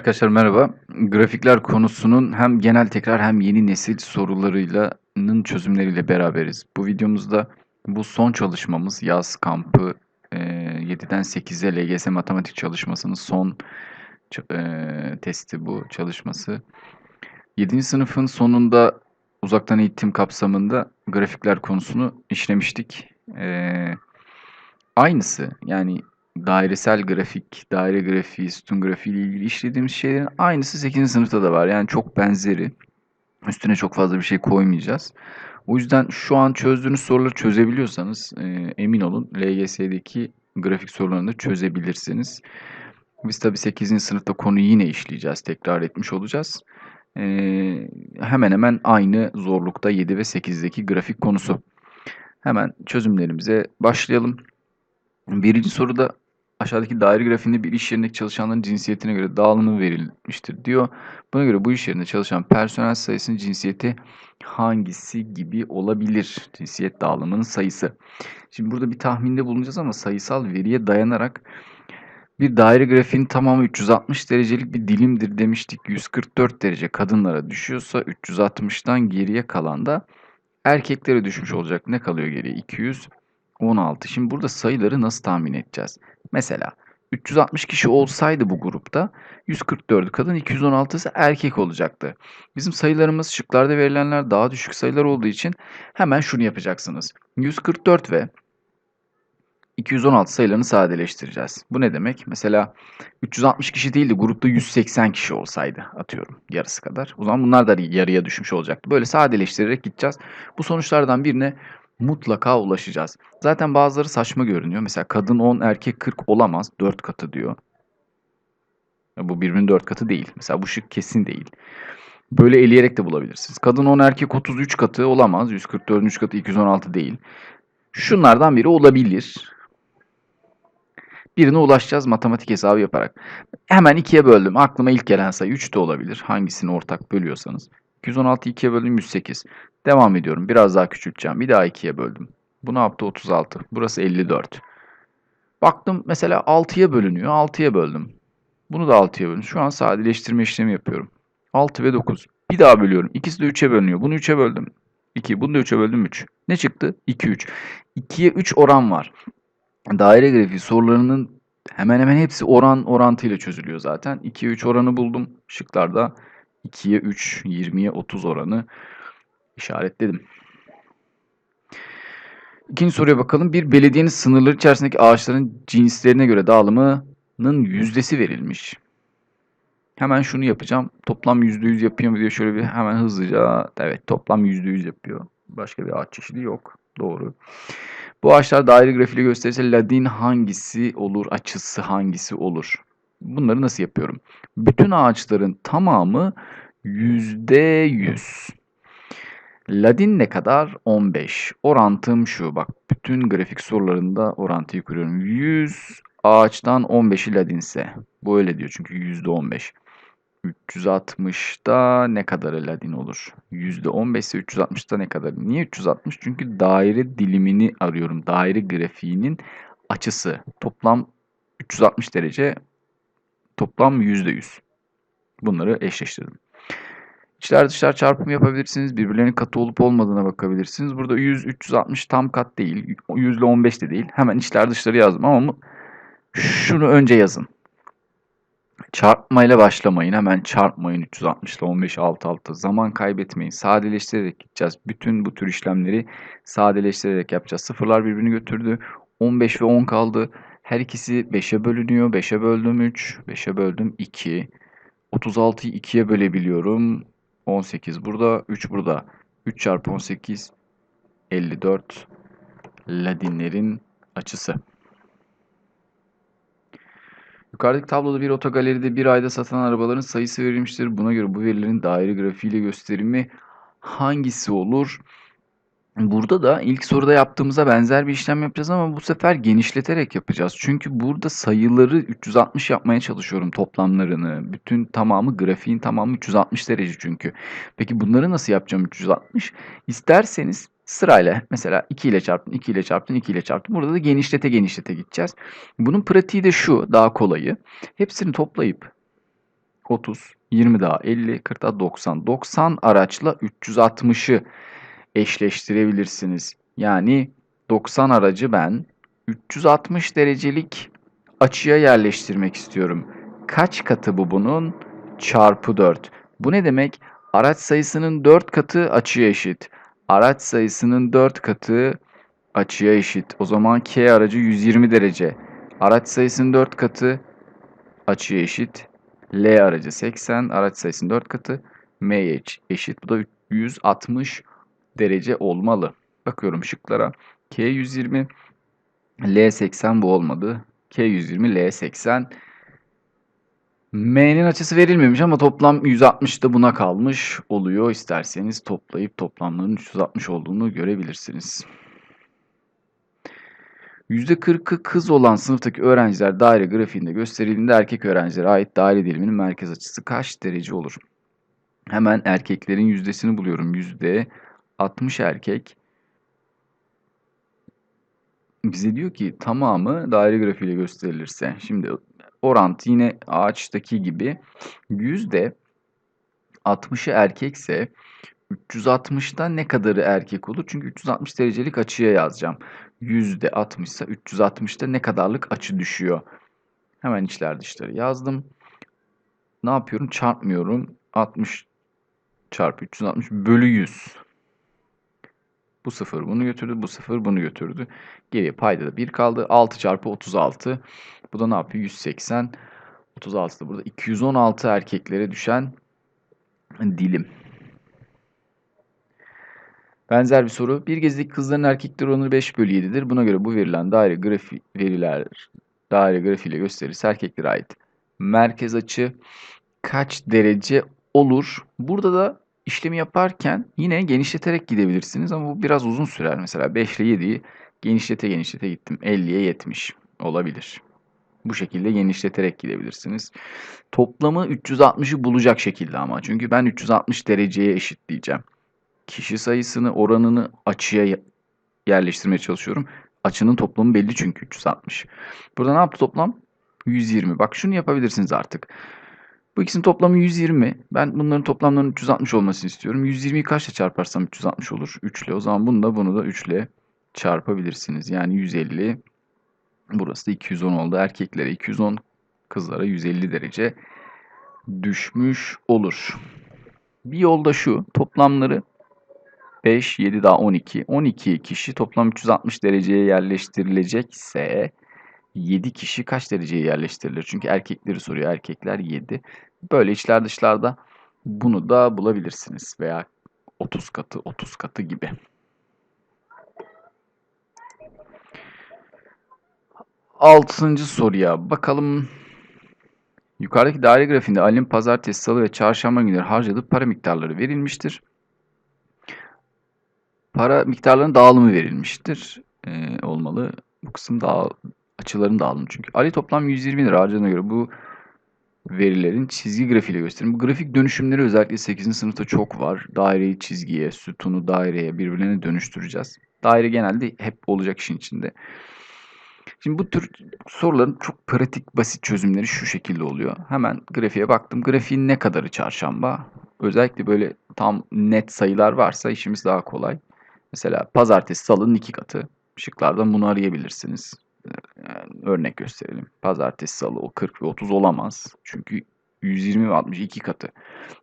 Arkadaşlar merhaba. Grafikler konusunun hem genel tekrar hem yeni nesil sorularıyla çözümleriyle beraberiz. Bu videomuzda bu son çalışmamız yaz kampı e, 7'den 8'e LGS matematik çalışmasının son e, testi bu çalışması. 7. sınıfın sonunda uzaktan eğitim kapsamında grafikler konusunu işlemiştik. E, aynısı yani dairesel grafik, daire grafiği, sütun grafiği ile ilgili işlediğimiz şeylerin aynısı 8. sınıfta da var. Yani çok benzeri. Üstüne çok fazla bir şey koymayacağız. O yüzden şu an çözdüğünüz soruları çözebiliyorsanız e, emin olun LGS'deki grafik sorularını da çözebilirsiniz. Biz tabii 8. sınıfta konuyu yine işleyeceğiz, tekrar etmiş olacağız. E, hemen hemen aynı zorlukta 7 ve 8'deki grafik konusu. Hemen çözümlerimize başlayalım. Birinci soruda aşağıdaki daire grafiğinde bir iş yerindeki çalışanların cinsiyetine göre dağılımı verilmiştir diyor. Buna göre bu iş yerinde çalışan personel sayısının cinsiyeti hangisi gibi olabilir? Cinsiyet dağılımının sayısı. Şimdi burada bir tahminde bulunacağız ama sayısal veriye dayanarak bir daire grafiğinin tamamı 360 derecelik bir dilimdir demiştik. 144 derece kadınlara düşüyorsa 360'tan geriye kalan da erkeklere düşmüş olacak. Ne kalıyor geriye? 216. Şimdi burada sayıları nasıl tahmin edeceğiz? Mesela 360 kişi olsaydı bu grupta 144 kadın 216 ise erkek olacaktı. Bizim sayılarımız şıklarda verilenler daha düşük sayılar olduğu için hemen şunu yapacaksınız. 144 ve 216 sayılarını sadeleştireceğiz. Bu ne demek? Mesela 360 kişi değil de grupta 180 kişi olsaydı atıyorum yarısı kadar. O zaman bunlar da yarıya düşmüş olacaktı. Böyle sadeleştirerek gideceğiz. Bu sonuçlardan birine mutlaka ulaşacağız. Zaten bazıları saçma görünüyor. Mesela kadın 10 erkek 40 olamaz. 4 katı diyor. Bu birbirinin 4 katı değil. Mesela bu şık kesin değil. Böyle eleyerek de bulabilirsiniz. Kadın 10 erkek 33 katı olamaz. 144'ün 3 katı 216 değil. Şunlardan biri olabilir. Birine ulaşacağız matematik hesabı yaparak. Hemen ikiye böldüm. Aklıma ilk gelen sayı 3 de olabilir. Hangisini ortak bölüyorsanız. 216'yı 2'ye böldüm 108. Devam ediyorum. Biraz daha küçülteceğim. Bir daha 2'ye böldüm. Bu ne yaptı? 36. Burası 54. Baktım mesela 6'ya bölünüyor. 6'ya böldüm. Bunu da 6'ya böldüm. Şu an sadeleştirme işlemi yapıyorum. 6 ve 9. Bir daha bölüyorum. İkisi de 3'e bölünüyor. Bunu 3'e böldüm. 2. Bunu da 3'e böldüm 3. Ne çıktı? 2, 3. 2'ye 3 oran var. Daire grafiği sorularının hemen hemen hepsi oran orantıyla çözülüyor zaten. 2'ye 3 oranı buldum. Şıklarda 2'ye 3, 20'ye 30 oranı işaretledim. İkinci soruya bakalım. Bir belediyenin sınırları içerisindeki ağaçların cinslerine göre dağılımının yüzdesi verilmiş. Hemen şunu yapacağım. Toplam %100 yapıyor mu diye şöyle bir hemen hızlıca. Evet toplam %100 yapıyor. Başka bir ağaç çeşidi yok. Doğru. Bu ağaçlar daire grafiğiyle gösterirse ladin hangisi olur, açısı hangisi olur? Bunları nasıl yapıyorum? Bütün ağaçların tamamı %100. Ladin ne kadar? 15. Orantım şu. Bak bütün grafik sorularında orantıyı kuruyorum. 100 ağaçtan 15'i ladinse. Bu öyle diyor çünkü %15. 360'da ne kadar ladin olur? %15 ise 360'da ne kadar? Niye 360? Çünkü daire dilimini arıyorum. Daire grafiğinin açısı. Toplam 360 derece. Toplam %100. Bunları eşleştirdim. İçler dışlar çarpımı yapabilirsiniz. Birbirlerinin katı olup olmadığına bakabilirsiniz. Burada 100, 360 tam kat değil. 100 ile 15 de değil. Hemen içler dışları yazdım ama şunu önce yazın. Çarpmayla başlamayın. Hemen çarpmayın 360 ile 15 alt alta. Zaman kaybetmeyin. Sadeleştirerek gideceğiz. Bütün bu tür işlemleri sadeleştirerek yapacağız. Sıfırlar birbirini götürdü. 15 ve 10 kaldı. Her ikisi 5'e bölünüyor. 5'e böldüm 3. 5'e böldüm 2. 36'yı 2'ye bölebiliyorum. 18 burada. 3 burada. 3 çarpı 18 54 Ladinlerin açısı. Yukarıdaki tabloda bir otogaleride bir ayda satılan arabaların sayısı verilmiştir. Buna göre bu verilerin daire grafiğiyle gösterimi hangisi olur? Burada da ilk soruda yaptığımıza benzer bir işlem yapacağız ama bu sefer genişleterek yapacağız. Çünkü burada sayıları 360 yapmaya çalışıyorum toplamlarını. Bütün tamamı grafiğin tamamı 360 derece çünkü. Peki bunları nasıl yapacağım 360? İsterseniz sırayla mesela 2 ile çarptın, 2 ile çarptın, 2 ile çarptın. Burada da genişlete genişlete gideceğiz. Bunun pratiği de şu daha kolayı. Hepsini toplayıp 30, 20 daha 50, 40 daha 90. 90 araçla 360'ı eşleştirebilirsiniz. Yani 90 aracı ben 360 derecelik açıya yerleştirmek istiyorum. Kaç katı bu bunun? Çarpı 4. Bu ne demek? Araç sayısının 4 katı açıya eşit. Araç sayısının 4 katı açıya eşit. O zaman K aracı 120 derece. Araç sayısının 4 katı açıya eşit. L aracı 80. Araç sayısının 4 katı. M eşit. Bu da 160 derece olmalı. Bakıyorum şıklara. K 120, L 80 bu olmadı. K 120, L 80. M'nin açısı verilmemiş ama toplam 160 da buna kalmış oluyor. İsterseniz toplayıp toplamların 360 olduğunu görebilirsiniz. %40'ı kız olan sınıftaki öğrenciler daire grafiğinde gösterildiğinde erkek öğrencilere ait daire diliminin merkez açısı kaç derece olur? Hemen erkeklerin yüzdesini buluyorum. Yüzde 60 erkek. Bize diyor ki tamamı daire grafiğiyle gösterilirse. Şimdi orantı yine ağaçtaki gibi. Yüzde 60'ı erkekse 360'da ne kadarı erkek olur? Çünkü 360 derecelik açıya yazacağım. Yüzde 60 ise 360'da ne kadarlık açı düşüyor? Hemen içler dışları yazdım. Ne yapıyorum? Çarpmıyorum. 60 çarpı 360 bölü 100. Bu sıfır bunu götürdü. Bu sıfır bunu götürdü. Geriye payda da 1 kaldı. 6 çarpı 36. Bu da ne yapıyor? 180. 36 da burada. 216 erkeklere düşen dilim. Benzer bir soru. Bir gezdeki kızların erkekler oranı 5 bölü 7'dir. Buna göre bu verilen daire grafi veriler daire grafiğiyle gösterirse erkeklere ait. Merkez açı kaç derece olur? Burada da işlemi yaparken yine genişleterek gidebilirsiniz ama bu biraz uzun sürer. Mesela 5 ile 7'yi genişlete genişlete gittim. 50'ye 70 olabilir. Bu şekilde genişleterek gidebilirsiniz. Toplamı 360'ı bulacak şekilde ama. Çünkü ben 360 dereceye eşitleyeceğim. Kişi sayısını, oranını açıya yerleştirmeye çalışıyorum. Açının toplamı belli çünkü 360. Burada ne yaptı toplam? 120. Bak şunu yapabilirsiniz artık. Bu ikisinin toplamı 120. Ben bunların toplamlarının 360 olmasını istiyorum. 120'yi kaçla çarparsam 360 olur? 3 ile. O zaman bunu da bunu da 3 ile çarpabilirsiniz. Yani 150. Burası da 210 oldu. Erkeklere 210, kızlara 150 derece düşmüş olur. Bir yolda şu. Toplamları 5, 7 daha 12. 12 kişi toplam 360 dereceye yerleştirilecekse 7 kişi kaç dereceye yerleştirilir? Çünkü erkekleri soruyor. Erkekler 7. Böyle içler dışlarda bunu da bulabilirsiniz. Veya 30 katı, 30 katı gibi. Altıncı soruya bakalım. Yukarıdaki daire grafiğinde Ali'nin pazartesi, salı ve çarşamba günleri harcadığı para miktarları verilmiştir. Para miktarlarının dağılımı verilmiştir. Ee, olmalı. Bu kısım daha açıların dağılımı çünkü. Ali toplam 120 lira harcadığına göre bu verilerin çizgi grafiğiyle gösterin. Bu grafik dönüşümleri özellikle 8. sınıfta çok var. Daireyi çizgiye, sütunu daireye birbirlerine dönüştüreceğiz. Daire genelde hep olacak işin içinde. Şimdi bu tür soruların çok pratik, basit çözümleri şu şekilde oluyor. Hemen grafiğe baktım. Grafiğin ne kadarı çarşamba? Özellikle böyle tam net sayılar varsa işimiz daha kolay. Mesela pazartesi, salının iki katı. Şıklardan bunu arayabilirsiniz. Örnek gösterelim. Pazartesi, salı o 40 ve 30 olamaz. Çünkü 120 ve 60 iki katı.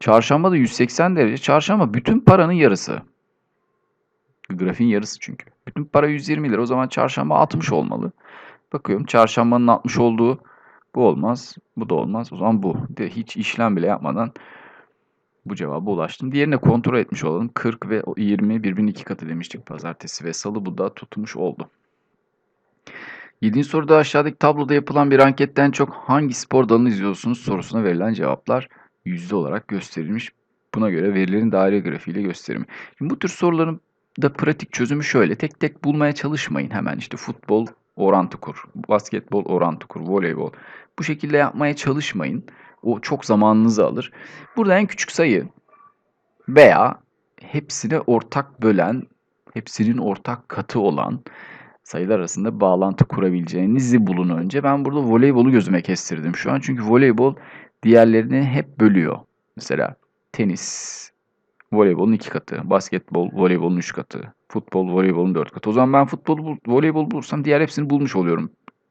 Çarşamba da 180 derece. Çarşamba bütün paranın yarısı. Grafiğin yarısı çünkü. Bütün para 120 lira. O zaman çarşamba 60 olmalı. Bakıyorum çarşambanın 60 olduğu bu olmaz. Bu da olmaz. O zaman bu. De hiç işlem bile yapmadan bu cevaba ulaştım. Diğerini kontrol etmiş olalım. 40 ve 20 birbirinin iki katı demiştik pazartesi ve salı bu da tutmuş oldu. Yedinci soruda aşağıdaki tabloda yapılan bir anketten çok hangi spor dalını izliyorsunuz sorusuna verilen cevaplar yüzde olarak gösterilmiş. Buna göre verilerin daire grafiğiyle gösterimi. Şimdi bu tür soruların da pratik çözümü şöyle. Tek tek bulmaya çalışmayın hemen. işte futbol orantı kur, basketbol orantı kur, voleybol. Bu şekilde yapmaya çalışmayın. O çok zamanınızı alır. Burada en küçük sayı veya hepsine ortak bölen, hepsinin ortak katı olan sayılar arasında bağlantı kurabileceğinizi bulun önce. Ben burada voleybolu gözüme kestirdim şu an. Çünkü voleybol diğerlerini hep bölüyor. Mesela tenis, voleybolun iki katı, basketbol, voleybolun üç katı, futbol, voleybolun dört katı. O zaman ben futbol, voleybol bulursam diğer hepsini bulmuş oluyorum.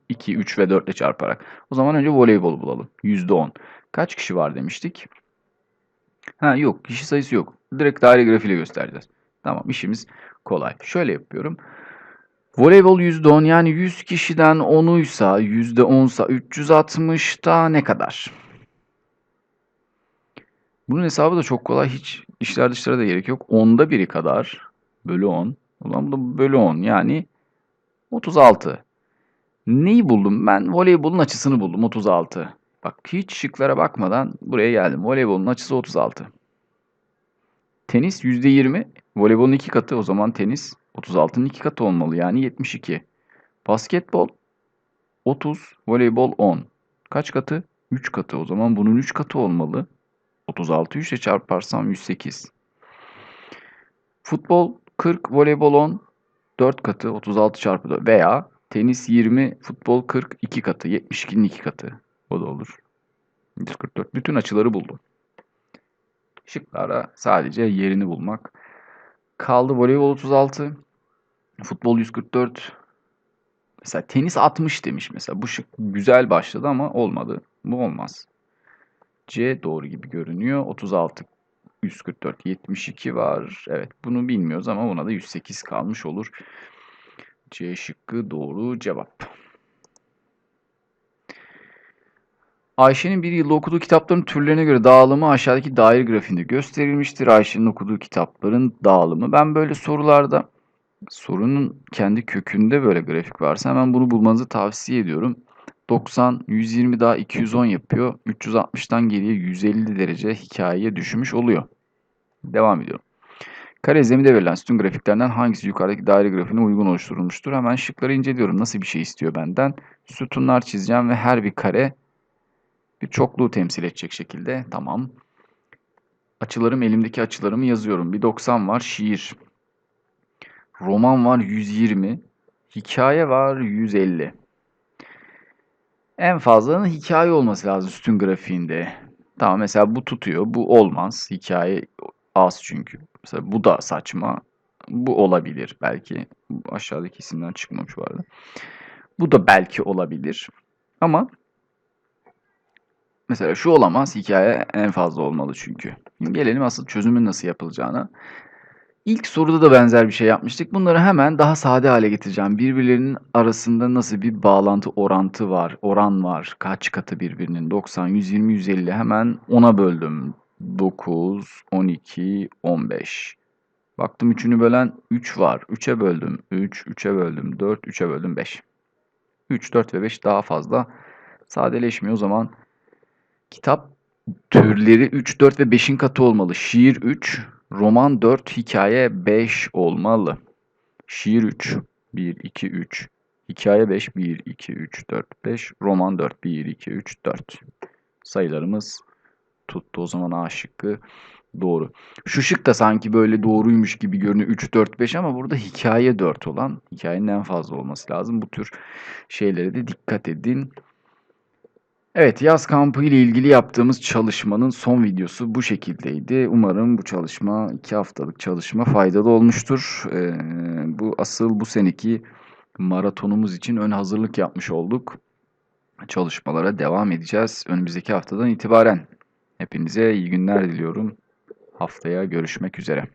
2, 3 ve 4 ile çarparak. O zaman önce voleybol bulalım. %10. Kaç kişi var demiştik? Ha yok, kişi sayısı yok. Direkt daire grafiğiyle göstereceğiz. Tamam, işimiz kolay. Şöyle yapıyorum. Voleybol %10 yani 100 kişiden 10'uysa %10'sa 360'da ne kadar? Bunun hesabı da çok kolay. Hiç işler dışlara da gerek yok. 10'da biri kadar bölü 10. O zaman bu da bölü 10 yani 36. Neyi buldum? Ben voleybolun açısını buldum 36. Bak hiç şıklara bakmadan buraya geldim. Voleybolun açısı 36. Tenis %20. Voleybolun iki katı o zaman tenis 36'nın iki katı olmalı yani 72. Basketbol 30, voleybol 10. Kaç katı? 3 katı. O zaman bunun 3 katı olmalı. 36 3 ile çarparsam 108. Futbol 40, voleybol 10. 4 katı 36 çarpı 4 veya tenis 20, futbol 40 2 katı 72'nin 2 katı. O da olur. 144. Bütün açıları buldum. Şıklara sadece yerini bulmak. Kaldı voleybol 36, futbol 144. Mesela tenis 60 demiş mesela. Bu şık güzel başladı ama olmadı. Bu olmaz. C doğru gibi görünüyor. 36 144 72 var. Evet bunu bilmiyoruz ama buna da 108 kalmış olur. C şıkkı doğru cevap. Ayşe'nin bir yılda okuduğu kitapların türlerine göre dağılımı aşağıdaki daire grafiğinde gösterilmiştir. Ayşe'nin okuduğu kitapların dağılımı. Ben böyle sorularda sorunun kendi kökünde böyle grafik varsa hemen bunu bulmanızı tavsiye ediyorum. 90, 120 daha 210 yapıyor. 360'tan geriye 150 derece hikayeye düşmüş oluyor. Devam ediyorum. Kare zeminde verilen sütun grafiklerden hangisi yukarıdaki daire grafiğine uygun oluşturulmuştur? Hemen şıkları inceliyorum. Nasıl bir şey istiyor benden? Sütunlar çizeceğim ve her bir kare bir çokluğu temsil edecek şekilde. Tamam. Açılarım elimdeki açılarımı yazıyorum. Bir 90 var şiir. Roman var 120. Hikaye var 150. En fazlanın hikaye olması lazım sütun grafiğinde. Tamam mesela bu tutuyor. Bu olmaz. Hikaye az çünkü. Mesela bu da saçma. Bu olabilir belki. Aşağıdaki isimden çıkmamış arada. Bu da belki olabilir. Ama mesela şu olamaz. Hikaye en fazla olmalı çünkü. Gelelim asıl çözümün nasıl yapılacağına. İlk soruda da benzer bir şey yapmıştık. Bunları hemen daha sade hale getireceğim. Birbirlerinin arasında nasıl bir bağlantı, orantı var, oran var. Kaç katı birbirinin? 90, 120, 150. Hemen 10'a böldüm. 9, 12, 15. Baktım üçünü bölen 3 var. 3'e böldüm. 3, 3'e böldüm. 4, 3'e böldüm 5. 3, 4 ve 5 daha fazla sadeleşmiyor. O zaman kitap türleri 3, 4 ve 5'in katı olmalı. Şiir 3, roman 4, hikaye 5 olmalı. Şiir 3, 1, 2, 3. Hikaye 5, 1, 2, 3, 4, 5. Roman 4, 1, 2, 3, 4. Sayılarımız tuttu. O zaman A şıkkı doğru. Şu şık da sanki böyle doğruymuş gibi görünüyor. 3, 4, 5 ama burada hikaye 4 olan hikayenin en fazla olması lazım. Bu tür şeylere de dikkat edin. Evet, yaz kampı ile ilgili yaptığımız çalışmanın son videosu bu şekildeydi. Umarım bu çalışma, iki haftalık çalışma faydalı olmuştur. Ee, bu asıl bu seneki maratonumuz için ön hazırlık yapmış olduk. Çalışmalara devam edeceğiz önümüzdeki haftadan itibaren. Hepinize iyi günler diliyorum. Haftaya görüşmek üzere.